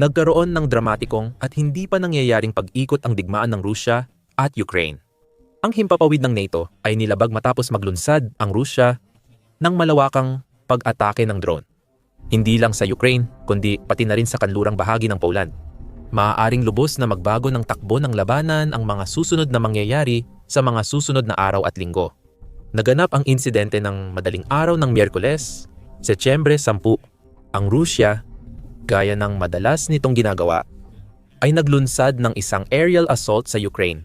Nagkaroon ng dramatikong at hindi pa nangyayaring pag-ikot ang digmaan ng Rusya at Ukraine. Ang himpapawid ng NATO ay nilabag matapos maglunsad ang Rusya ng malawakang pag-atake ng drone. Hindi lang sa Ukraine, kundi pati na rin sa kanlurang bahagi ng Poland. Maaaring lubos na magbago ng takbo ng labanan ang mga susunod na mangyayari sa mga susunod na araw at linggo. Naganap ang insidente ng madaling araw ng Miyerkules, Setyembre 10. Ang Rusya, gaya ng madalas nitong ginagawa, ay naglunsad ng isang aerial assault sa Ukraine.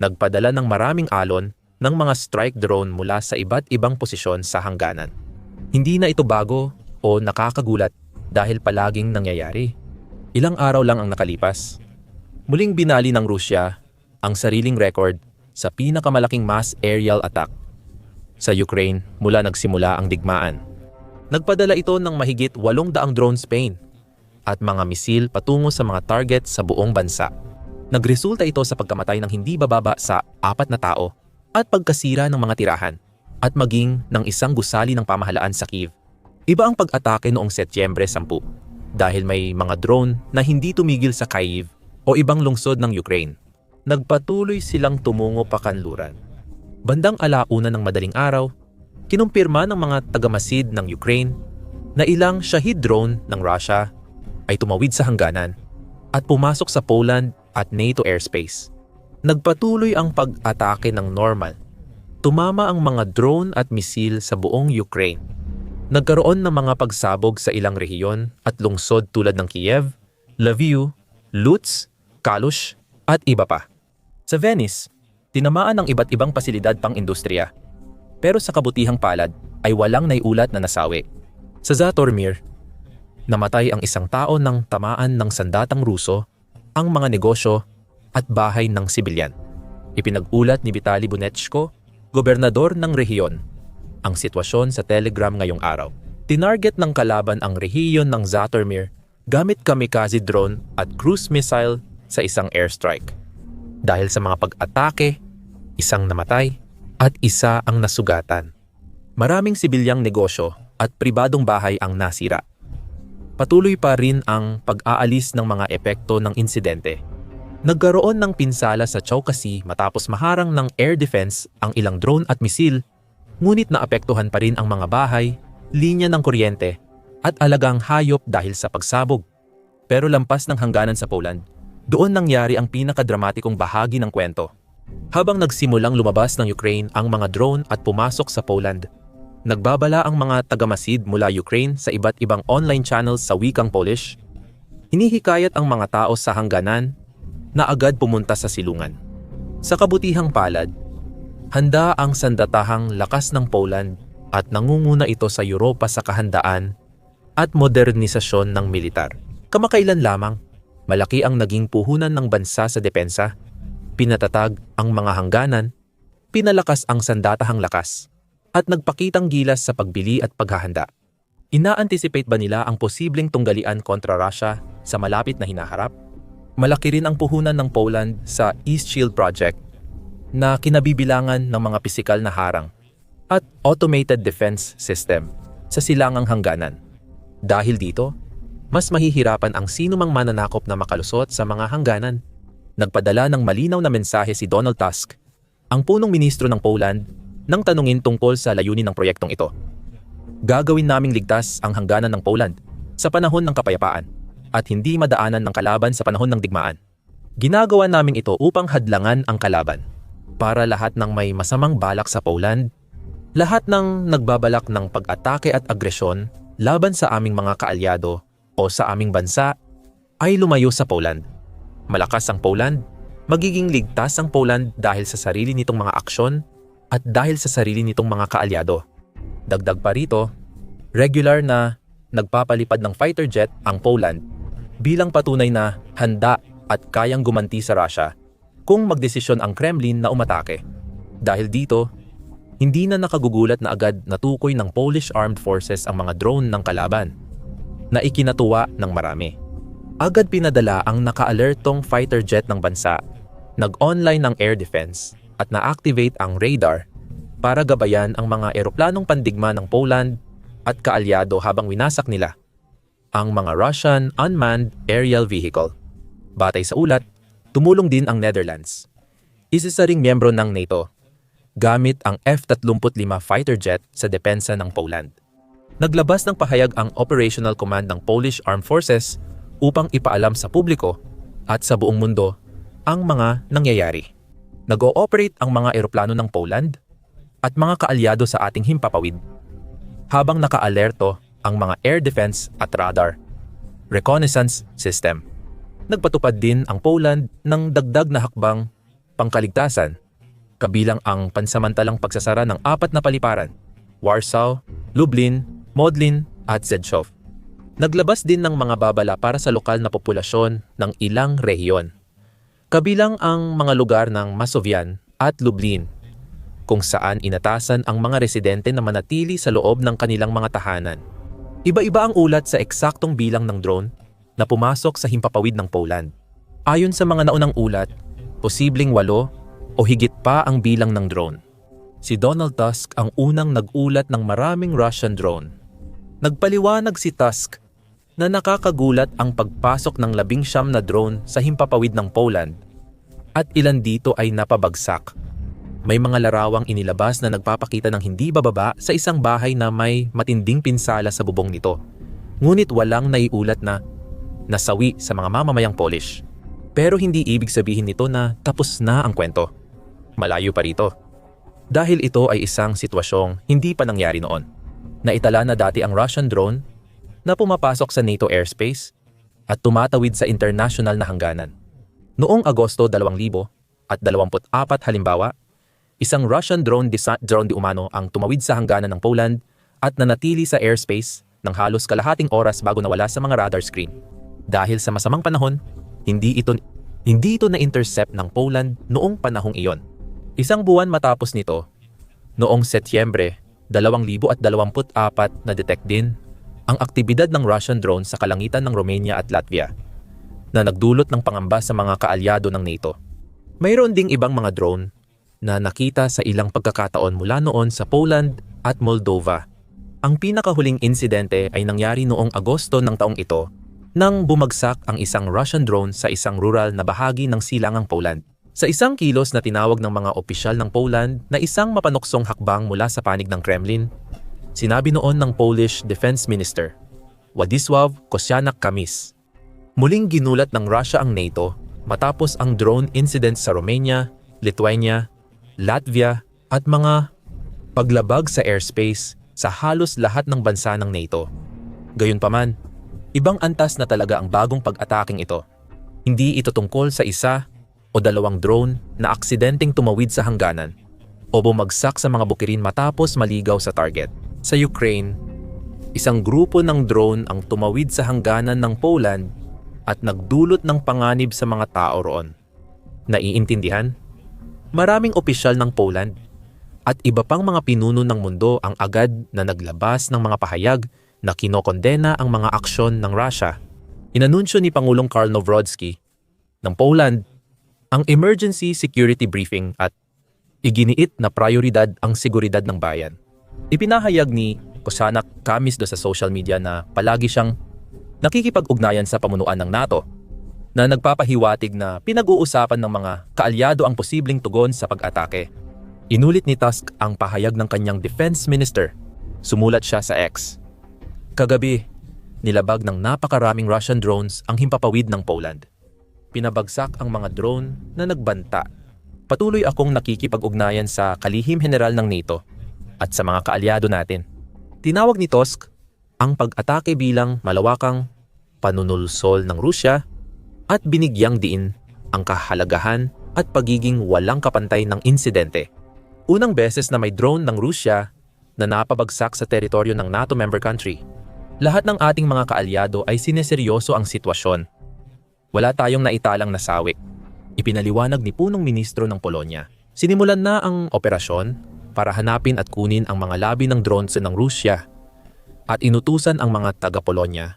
Nagpadala ng maraming alon ng mga strike drone mula sa iba't ibang posisyon sa hangganan. Hindi na ito bago o nakakagulat dahil palaging nangyayari. Ilang araw lang ang nakalipas. Muling binali ng Rusya ang sariling record sa pinakamalaking mass aerial attack sa Ukraine mula nagsimula ang digmaan. Nagpadala ito ng mahigit 800 drone Spain at mga misil patungo sa mga target sa buong bansa. Nagresulta ito sa pagkamatay ng hindi bababa sa apat na tao at pagkasira ng mga tirahan at maging ng isang gusali ng pamahalaan sa Kiev. Iba ang pag-atake noong Setyembre 10 dahil may mga drone na hindi tumigil sa Kyiv o ibang lungsod ng Ukraine. Nagpatuloy silang tumungo pa kanluran. Bandang alauna ng madaling araw, kinumpirma ng mga tagamasid ng Ukraine na ilang Shahid drone ng Russia ay tumawid sa hangganan at pumasok sa Poland at NATO airspace. Nagpatuloy ang pag-atake ng normal. Tumama ang mga drone at misil sa buong Ukraine. Nagkaroon ng mga pagsabog sa ilang rehiyon at lungsod tulad ng Kiev, Lviv, Lutsk, Kalush at iba pa. Sa Venice, tinamaan ng iba't ibang pasilidad pang industriya. Pero sa kabutihang palad ay walang naiulat na nasawi. Sa Zatormir, namatay ang isang tao ng tamaan ng sandatang Ruso, ang mga negosyo at bahay ng sibilyan. Ipinag-ulat ni Vitali Bunetchko, gobernador ng rehiyon, ang sitwasyon sa Telegram ngayong araw. Tinarget ng kalaban ang rehiyon ng Zatormir gamit kamikaze drone at cruise missile sa isang airstrike. Dahil sa mga pag-atake, isang namatay at isa ang nasugatan. Maraming sibilyang negosyo at pribadong bahay ang nasira. Patuloy pa rin ang pag-aalis ng mga epekto ng insidente. Nagkaroon ng pinsala sa Chowkasi matapos maharang ng air defense ang ilang drone at misil, ngunit naapektuhan pa rin ang mga bahay, linya ng kuryente, at alagang hayop dahil sa pagsabog. Pero lampas ng hangganan sa Poland, doon nangyari ang pinakadramatikong bahagi ng kwento. Habang nagsimulang lumabas ng Ukraine ang mga drone at pumasok sa Poland, nagbabala ang mga tagamasid mula Ukraine sa iba't ibang online channels sa wikang Polish. Hinihikayat ang mga tao sa hangganan na agad pumunta sa silungan. Sa kabutihang palad, handa ang sandatahang lakas ng Poland at nangunguna ito sa Europa sa kahandaan at modernisasyon ng militar. Kamakailan lamang, malaki ang naging puhunan ng bansa sa depensa, pinatatag ang mga hangganan, pinalakas ang sandatahang lakas, at nagpakitang gilas sa pagbili at paghahanda. Ina-anticipate ba nila ang posibleng tunggalian kontra Russia sa malapit na hinaharap? Malaki rin ang puhunan ng Poland sa East Shield Project na kinabibilangan ng mga pisikal na harang at automated defense system sa silangang hangganan. Dahil dito, mas mahihirapan ang sinumang mananakop na makalusot sa mga hangganan. Nagpadala ng malinaw na mensahe si Donald Tusk, ang punong ministro ng Poland, nang tanungin tungkol sa layunin ng proyektong ito. Gagawin naming ligtas ang hangganan ng Poland sa panahon ng kapayapaan at hindi madaanan ng kalaban sa panahon ng digmaan. Ginagawa namin ito upang hadlangan ang kalaban. Para lahat ng may masamang balak sa Poland, lahat ng nagbabalak ng pag-atake at agresyon laban sa aming mga kaalyado o sa aming bansa ay lumayo sa Poland. Malakas ang Poland, magiging ligtas ang Poland dahil sa sarili nitong mga aksyon at dahil sa sarili nitong mga kaalyado. Dagdag pa rito, regular na nagpapalipad ng fighter jet ang Poland bilang patunay na handa at kayang gumanti sa Russia kung magdesisyon ang Kremlin na umatake. Dahil dito, hindi na nakagugulat na agad natukoy ng Polish Armed Forces ang mga drone ng kalaban na ikinatuwa ng marami. Agad pinadala ang naka-alertong fighter jet ng bansa, nag-online ng air defense at na-activate ang radar para gabayan ang mga eroplanong pandigma ng Poland at kaalyado habang winasak nila ang mga Russian unmanned aerial vehicle. Batay sa ulat, tumulong din ang Netherlands. Isa sa ring miyembro ng NATO gamit ang F-35 fighter jet sa depensa ng Poland. Naglabas ng pahayag ang Operational Command ng Polish Armed Forces upang ipaalam sa publiko at sa buong mundo ang mga nangyayari. Nag-ooperate ang mga eroplano ng Poland at mga kaalyado sa ating himpapawid habang naka-alerto ang mga air defense at radar reconnaissance system. Nagpatupad din ang Poland ng dagdag na hakbang pangkaligtasan kabilang ang pansamantalang pagsasara ng apat na paliparan, Warsaw, Lublin, Modlin at Rzeszów. Naglabas din ng mga babala para sa lokal na populasyon ng ilang rehiyon. Kabilang ang mga lugar ng Masovian at Lublin, kung saan inatasan ang mga residente na manatili sa loob ng kanilang mga tahanan. Iba-iba ang ulat sa eksaktong bilang ng drone na pumasok sa himpapawid ng Poland. Ayon sa mga naunang ulat, posibleng walo o higit pa ang bilang ng drone. Si Donald Tusk ang unang nag-ulat ng maraming Russian drone. Nagpaliwanag si Tusk na nakakagulat ang pagpasok ng labing siyam na drone sa himpapawid ng Poland at ilan dito ay napabagsak. May mga larawang inilabas na nagpapakita ng hindi bababa sa isang bahay na may matinding pinsala sa bubong nito. Ngunit walang naiulat na nasawi sa mga mamamayang Polish. Pero hindi ibig sabihin nito na tapos na ang kwento. Malayo pa rito. Dahil ito ay isang sitwasyong hindi pa nangyari noon. Naitala na dati ang Russian drone na pumapasok sa NATO airspace at tumatawid sa international na hangganan. Noong Agosto 2000 at 24 halimbawa, isang Russian drone, disa- drone di umano ang tumawid sa hangganan ng Poland at nanatili sa airspace ng halos kalahating oras bago nawala sa mga radar screen. Dahil sa masamang panahon, hindi ito hindi ito na-intercept ng Poland noong panahong iyon. Isang buwan matapos nito, noong Setyembre 2024 na detect din ang aktibidad ng Russian drone sa kalangitan ng Romania at Latvia na nagdulot ng pangamba sa mga kaalyado ng NATO. Mayroon ding ibang mga drone na nakita sa ilang pagkakataon mula noon sa Poland at Moldova. Ang pinakahuling insidente ay nangyari noong Agosto ng taong ito nang bumagsak ang isang Russian drone sa isang rural na bahagi ng silangang Poland. Sa isang kilos na tinawag ng mga opisyal ng Poland na isang mapanuksong hakbang mula sa panig ng Kremlin, sinabi noon ng Polish Defense Minister, Władysław Kosciuszko-Kamysz. Muling ginulat ng Russia ang NATO matapos ang drone incident sa Romania, Lithuania, Latvia at mga paglabag sa airspace sa halos lahat ng bansa ng NATO. Gayunpaman, ibang antas na talaga ang bagong pag-ataking ito. Hindi ito tungkol sa isa o dalawang drone na aksidenteng tumawid sa hangganan o bumagsak sa mga bukirin matapos maligaw sa target. Sa Ukraine, isang grupo ng drone ang tumawid sa hangganan ng Poland at nagdulot ng panganib sa mga tao roon. Naiintindihan? Maraming opisyal ng Poland at iba pang mga pinuno ng mundo ang agad na naglabas ng mga pahayag na kinokondena ang mga aksyon ng Russia. Inanunsyo ni Pangulong Karl Novrodsky ng Poland ang emergency security briefing at iginiit na prioridad ang seguridad ng bayan. Ipinahayag ni Kosanak Kamis do sa social media na palagi siyang nakikipag-ugnayan sa pamunuan ng NATO na nagpapahiwatig na pinag-uusapan ng mga kaalyado ang posibleng tugon sa pag-atake. Inulit ni Tusk ang pahayag ng kanyang defense minister. Sumulat siya sa X. Kagabi, nilabag ng napakaraming Russian drones ang himpapawid ng Poland pinabagsak ang mga drone na nagbanta. Patuloy akong nakikipag-ugnayan sa kalihim general ng NATO at sa mga kaalyado natin. Tinawag ni Tusk ang pag-atake bilang malawakang panunulsol ng Rusya at binigyang diin ang kahalagahan at pagiging walang kapantay ng insidente. Unang beses na may drone ng Rusya na napabagsak sa teritoryo ng NATO member country. Lahat ng ating mga kaalyado ay sineseryoso ang sitwasyon wala tayong naitalang nasawi. Ipinaliwanag ni punong ministro ng Polonya. Sinimulan na ang operasyon para hanapin at kunin ang mga labi ng drones ng Rusya at inutusan ang mga taga-Polonya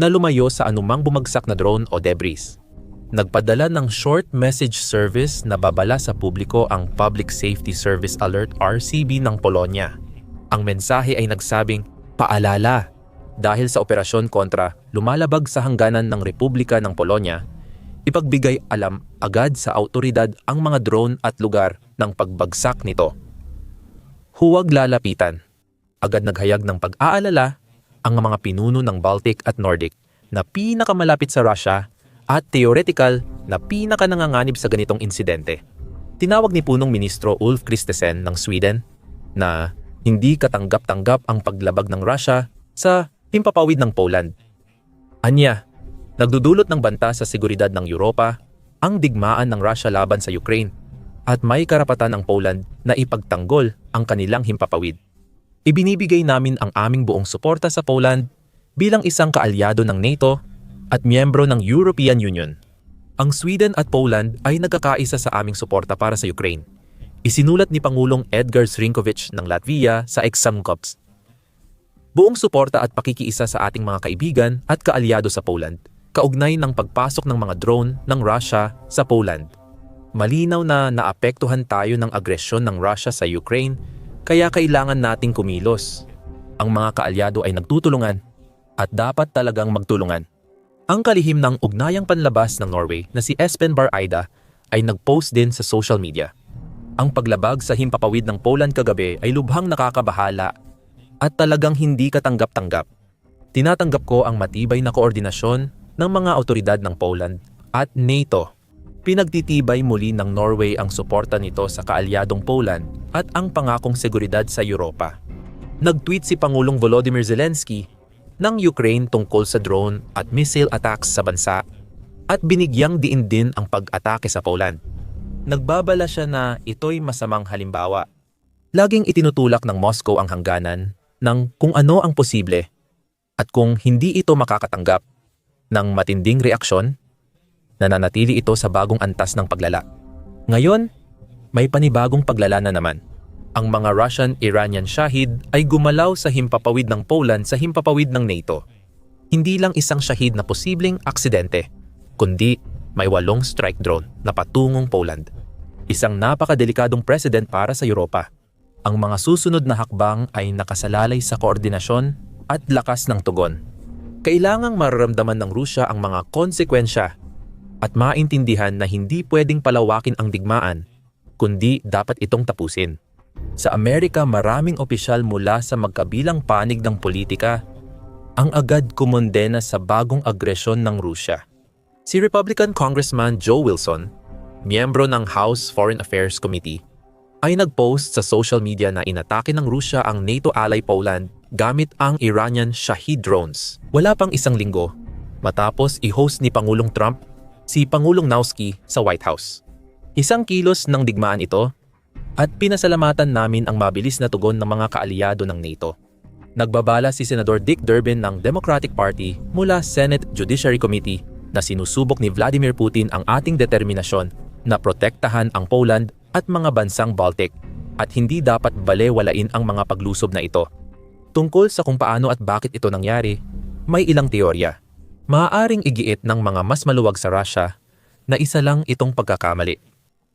na lumayo sa anumang bumagsak na drone o debris. Nagpadala ng short message service na babala sa publiko ang Public Safety Service Alert RCB ng Polonya. Ang mensahe ay nagsabing, Paalala, dahil sa operasyon kontra lumalabag sa hangganan ng Republika ng Polonya, ipagbigay alam agad sa autoridad ang mga drone at lugar ng pagbagsak nito. Huwag lalapitan. Agad naghayag ng pag-aalala ang mga pinuno ng Baltic at Nordic na pinakamalapit sa Russia at theoretical na pinakananganganib sa ganitong insidente. Tinawag ni punong ministro Ulf Kristersson ng Sweden na hindi katanggap-tanggap ang paglabag ng Russia sa himpapawid ng Poland. Anya, nagdudulot ng banta sa seguridad ng Europa ang digmaan ng Russia laban sa Ukraine at may karapatan ang Poland na ipagtanggol ang kanilang himpapawid. Ibinibigay namin ang aming buong suporta sa Poland bilang isang kaalyado ng NATO at miyembro ng European Union. Ang Sweden at Poland ay nagkakaisa sa aming suporta para sa Ukraine. Isinulat ni Pangulong Edgar Srinkovich ng Latvia sa Examcops. Buong suporta at pakikiisa sa ating mga kaibigan at kaalyado sa Poland, kaugnay ng pagpasok ng mga drone ng Russia sa Poland. Malinaw na naapektuhan tayo ng agresyon ng Russia sa Ukraine kaya kailangan nating kumilos. Ang mga kaalyado ay nagtutulungan at dapat talagang magtulungan. Ang kalihim ng ugnayang panlabas ng Norway na si Espen Bar Aida ay nag-post din sa social media. Ang paglabag sa himpapawid ng Poland kagabi ay lubhang nakakabahala at talagang hindi katanggap-tanggap. Tinatanggap ko ang matibay na koordinasyon ng mga otoridad ng Poland at NATO. Pinagtitibay muli ng Norway ang suporta nito sa kaalyadong Poland at ang pangakong seguridad sa Europa. Nag-tweet si Pangulong Volodymyr Zelensky ng Ukraine tungkol sa drone at missile attacks sa bansa at binigyang diin din ang pag-atake sa Poland. Nagbabala siya na ito'y masamang halimbawa. Laging itinutulak ng Moscow ang hangganan ng kung ano ang posible at kung hindi ito makakatanggap ng matinding reaksyon, nananatili ito sa bagong antas ng paglala. Ngayon, may panibagong paglala na naman ang mga Russian-Iranian Shahid ay gumalaw sa himpapawid ng Poland sa himpapawid ng NATO. Hindi lang isang Shahid na posibleng aksidente, kundi may walong strike drone na patungong Poland. Isang napakadelikadong president para sa Europa. Ang mga susunod na hakbang ay nakasalalay sa koordinasyon at lakas ng tugon. Kailangang mararamdaman ng Rusya ang mga konsekwensya at maintindihan na hindi pwedeng palawakin ang digmaan, kundi dapat itong tapusin. Sa Amerika maraming opisyal mula sa magkabilang panig ng politika ang agad kumondena sa bagong agresyon ng Rusya. Si Republican Congressman Joe Wilson, miyembro ng House Foreign Affairs Committee, ay nagpost sa social media na inatake ng Rusya ang NATO ally Poland gamit ang Iranian Shahid drones. Wala pang isang linggo matapos i-host ni Pangulong Trump si Pangulong Nausky sa White House. Isang kilos ng digmaan ito at pinasalamatan namin ang mabilis na tugon ng mga kaalyado ng NATO. Nagbabala si Senador Dick Durbin ng Democratic Party mula Senate Judiciary Committee na sinusubok ni Vladimir Putin ang ating determinasyon na protektahan ang Poland at mga bansang Baltic at hindi dapat balewalain ang mga paglusob na ito. Tungkol sa kung paano at bakit ito nangyari, may ilang teorya. Maaaring igiit ng mga mas maluwag sa Russia na isa lang itong pagkakamali.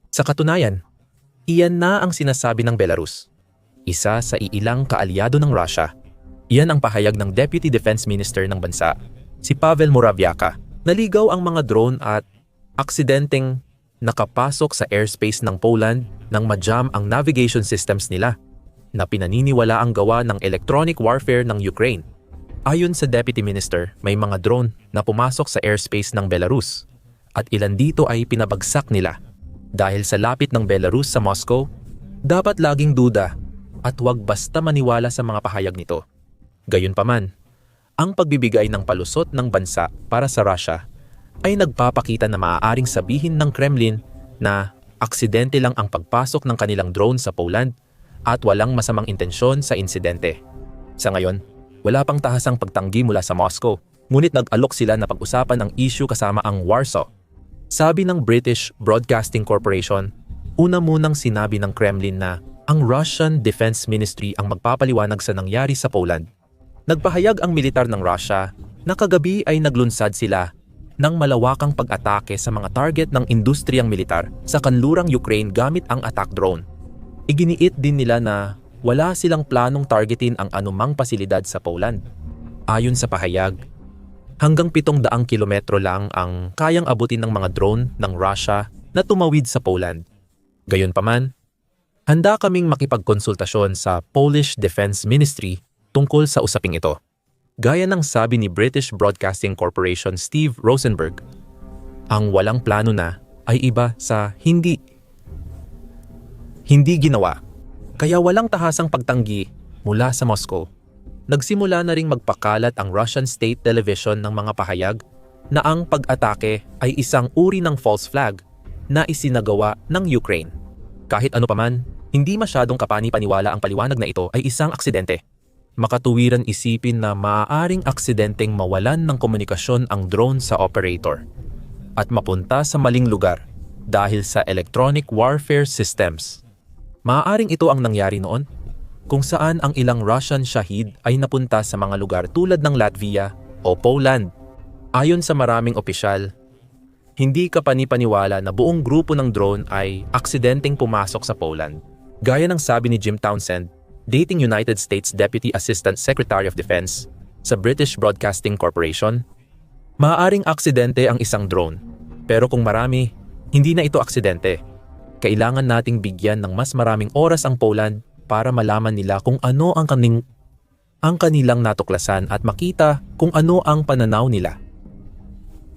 Sa katunayan, Iyan na ang sinasabi ng Belarus. Isa sa iilang kaalyado ng Russia. Iyan ang pahayag ng Deputy Defense Minister ng bansa, si Pavel Muravyaka. Naligaw ang mga drone at aksidenteng nakapasok sa airspace ng Poland nang majam ang navigation systems nila na pinaniniwala ang gawa ng electronic warfare ng Ukraine. Ayon sa Deputy Minister, may mga drone na pumasok sa airspace ng Belarus at ilan dito ay pinabagsak nila dahil sa lapit ng Belarus sa Moscow, dapat laging duda at huwag basta maniwala sa mga pahayag nito. Gayunpaman, ang pagbibigay ng palusot ng bansa para sa Russia ay nagpapakita na maaaring sabihin ng Kremlin na aksidente lang ang pagpasok ng kanilang drone sa Poland at walang masamang intensyon sa insidente. Sa ngayon, wala pang tahasang pagtanggi mula sa Moscow, ngunit nag-alok sila na pag-usapan ang issue kasama ang Warsaw sabi ng British Broadcasting Corporation, una munang sinabi ng Kremlin na ang Russian Defense Ministry ang magpapaliwanag sa nangyari sa Poland. Nagpahayag ang militar ng Russia na kagabi ay naglunsad sila ng malawakang pag-atake sa mga target ng industriyang militar sa kanlurang Ukraine gamit ang attack drone. Iginiit din nila na wala silang planong targetin ang anumang pasilidad sa Poland. Ayon sa pahayag, hanggang 700 kilometro lang ang kayang abutin ng mga drone ng Russia na tumawid sa Poland. Gayunpaman, handa kaming makipagkonsultasyon sa Polish Defense Ministry tungkol sa usaping ito. Gaya ng sabi ni British Broadcasting Corporation Steve Rosenberg, ang walang plano na ay iba sa hindi. Hindi ginawa. Kaya walang tahasang pagtanggi mula sa Moscow. Nagsimula na ring magpakalat ang Russian State Television ng mga pahayag na ang pag-atake ay isang uri ng false flag na isinagawa ng Ukraine. Kahit ano paman, hindi masyadong kapani-paniwala ang paliwanag na ito ay isang aksidente. Makatuwiran isipin na maaaring aksidenteng mawalan ng komunikasyon ang drone sa operator at mapunta sa maling lugar dahil sa electronic warfare systems. Maaaring ito ang nangyari noon kung saan ang ilang Russian Shahid ay napunta sa mga lugar tulad ng Latvia o Poland. Ayon sa maraming opisyal, hindi ka panipaniwala na buong grupo ng drone ay aksidenteng pumasok sa Poland. Gaya ng sabi ni Jim Townsend, dating United States Deputy Assistant Secretary of Defense sa British Broadcasting Corporation, maaaring aksidente ang isang drone. Pero kung marami, hindi na ito aksidente. Kailangan nating bigyan ng mas maraming oras ang Poland para malaman nila kung ano ang kaning ang kanilang natuklasan at makita kung ano ang pananaw nila.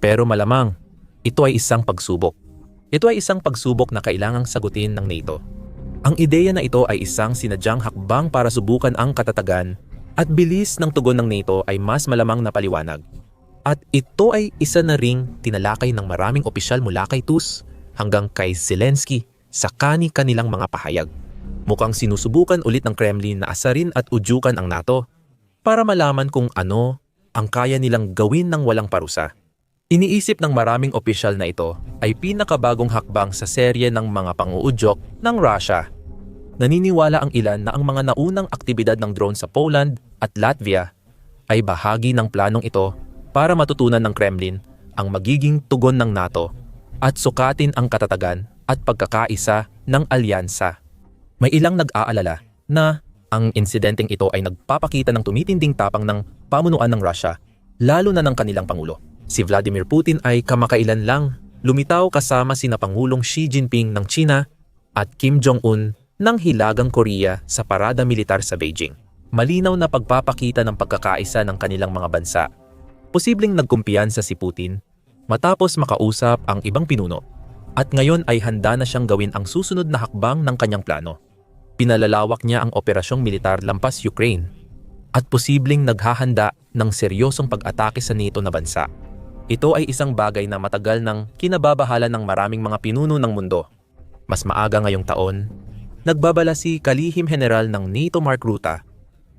Pero malamang, ito ay isang pagsubok. Ito ay isang pagsubok na kailangang sagutin ng NATO. Ang ideya na ito ay isang sinadyang hakbang para subukan ang katatagan at bilis ng tugon ng NATO ay mas malamang na paliwanag. At ito ay isa na ring tinalakay ng maraming opisyal mula kay TUS hanggang kay Zelensky sa kani-kanilang mga pahayag. Mukhang sinusubukan ulit ng Kremlin na asarin at udyukan ang NATO para malaman kung ano ang kaya nilang gawin ng walang parusa. Iniisip ng maraming opisyal na ito ay pinakabagong hakbang sa serye ng mga panguudyok ng Russia. Naniniwala ang ilan na ang mga naunang aktibidad ng drone sa Poland at Latvia ay bahagi ng planong ito para matutunan ng Kremlin ang magiging tugon ng NATO at sukatin ang katatagan at pagkakaisa ng alyansa. May ilang nag-aalala na ang insidenteng ito ay nagpapakita ng tumitinding tapang ng pamunuan ng Russia, lalo na ng kanilang Pangulo. Si Vladimir Putin ay kamakailan lang lumitaw kasama sina Pangulong Xi Jinping ng China at Kim Jong-un ng Hilagang Korea sa parada militar sa Beijing. Malinaw na pagpapakita ng pagkakaisa ng kanilang mga bansa. Posibleng nagkumpiyansa si Putin matapos makausap ang ibang pinuno at ngayon ay handa na siyang gawin ang susunod na hakbang ng kanyang plano pinalalawak niya ang operasyong militar lampas Ukraine at posibleng naghahanda ng seryosong pag-atake sa NATO na bansa. Ito ay isang bagay na matagal nang kinababahala ng maraming mga pinuno ng mundo. Mas maaga ngayong taon, nagbabala si kalihim general ng NATO Mark Ruta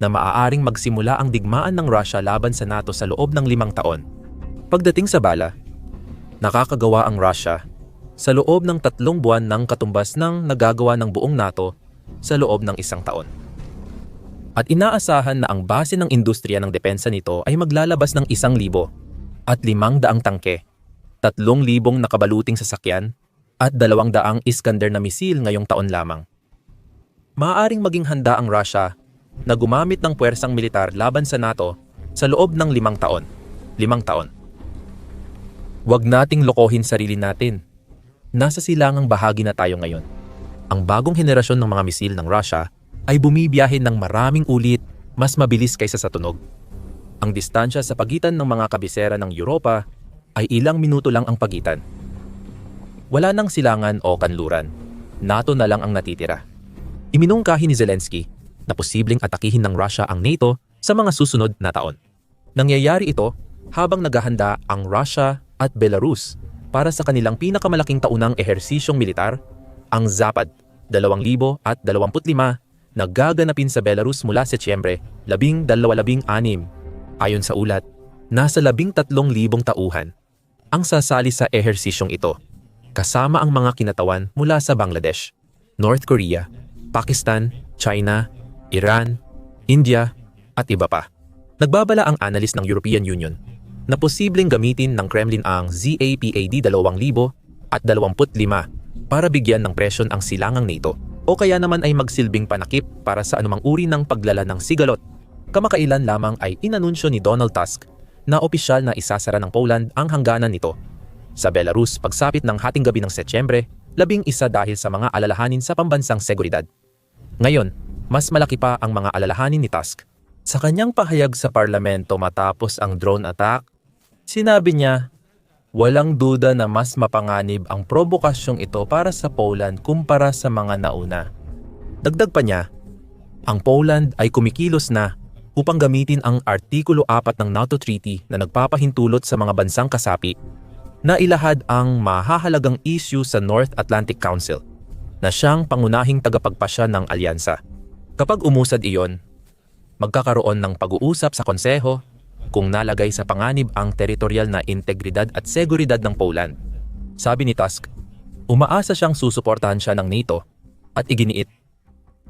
na maaaring magsimula ang digmaan ng Russia laban sa NATO sa loob ng limang taon. Pagdating sa bala, nakakagawa ang Russia sa loob ng tatlong buwan ng katumbas ng nagagawa ng buong NATO sa loob ng isang taon. At inaasahan na ang base ng industriya ng depensa nito ay maglalabas ng isang libo at limang daang tangke, tatlong libong nakabaluting sasakyan, at dalawang daang Iskander na misil ngayong taon lamang. Maaaring maging handa ang Russia na gumamit ng puwersang militar laban sa NATO sa loob ng limang taon. Limang taon. Huwag nating lokohin sarili natin. Nasa silangang bahagi na tayo ngayon ang bagong henerasyon ng mga misil ng Russia ay bumibiyahe ng maraming ulit mas mabilis kaysa sa tunog. Ang distansya sa pagitan ng mga kabisera ng Europa ay ilang minuto lang ang pagitan. Wala nang silangan o kanluran. NATO na lang ang natitira. Iminungkahi ni Zelensky na posibleng atakihin ng Russia ang NATO sa mga susunod na taon. Nangyayari ito habang naghahanda ang Russia at Belarus para sa kanilang pinakamalaking taunang ehersisyong militar ang Zapad 2025 na gaganapin sa Belarus mula Setyembre 1226. Ayon sa ulat, nasa 13,000 tauhan ang sasali sa ehersisyong ito, kasama ang mga kinatawan mula sa Bangladesh, North Korea, Pakistan, China, Iran, India, at iba pa. Nagbabala ang analyst ng European Union na posibleng gamitin ng Kremlin ang ZAPAD 2000 at 25 para bigyan ng presyon ang silangang NATO o kaya naman ay magsilbing panakip para sa anumang uri ng paglala ng sigalot Kamakailan lamang ay inanunsyo ni Donald Tusk na opisyal na isasara ng Poland ang hangganan nito. Sa Belarus, pagsapit ng hating gabi ng Setyembre, labing isa dahil sa mga alalahanin sa pambansang seguridad. Ngayon, mas malaki pa ang mga alalahanin ni Tusk. Sa kanyang pahayag sa parlamento matapos ang drone attack, sinabi niya, walang duda na mas mapanganib ang probokasyong ito para sa Poland kumpara sa mga nauna. Dagdag pa niya, ang Poland ay kumikilos na upang gamitin ang Artikulo 4 ng NATO Treaty na nagpapahintulot sa mga bansang kasapi na ilahad ang mahahalagang issue sa North Atlantic Council na siyang pangunahing tagapagpasya ng alyansa. Kapag umusad iyon, magkakaroon ng pag-uusap sa konseho kung nalagay sa panganib ang teritorial na integridad at seguridad ng Poland. Sabi ni Tusk, umaasa siyang susuportahan siya ng NATO at iginiit.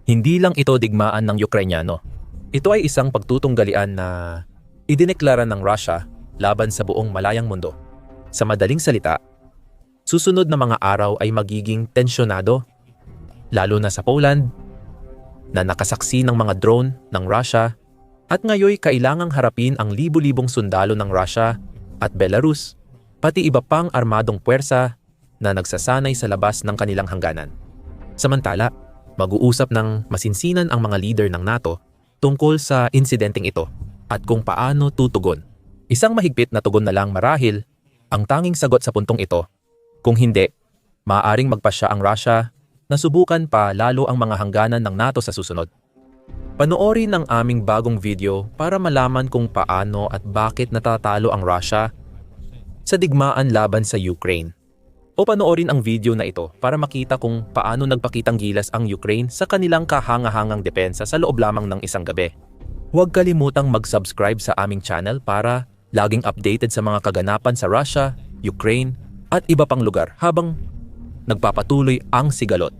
Hindi lang ito digmaan ng Ukrainyano. Ito ay isang pagtutunggalian na idineklara ng Russia laban sa buong malayang mundo. Sa madaling salita, susunod na mga araw ay magiging tensyonado, lalo na sa Poland, na nakasaksi ng mga drone ng Russia at ngayoy kailangang harapin ang libu-libong sundalo ng Russia at Belarus, pati iba pang armadong puwersa na nagsasanay sa labas ng kanilang hangganan. Samantala, mag-uusap ng masinsinan ang mga leader ng NATO tungkol sa insidenteng ito at kung paano tutugon. Isang mahigpit na tugon na lang marahil ang tanging sagot sa puntong ito. Kung hindi, maaaring magpasya ang Russia na subukan pa lalo ang mga hangganan ng NATO sa susunod. Panoorin ang aming bagong video para malaman kung paano at bakit natatalo ang Russia sa digmaan laban sa Ukraine. O panoorin ang video na ito para makita kung paano nagpakitang gilas ang Ukraine sa kanilang kahangahangang depensa sa loob lamang ng isang gabi. Huwag kalimutang mag-subscribe sa aming channel para laging updated sa mga kaganapan sa Russia, Ukraine at iba pang lugar habang nagpapatuloy ang sigalot.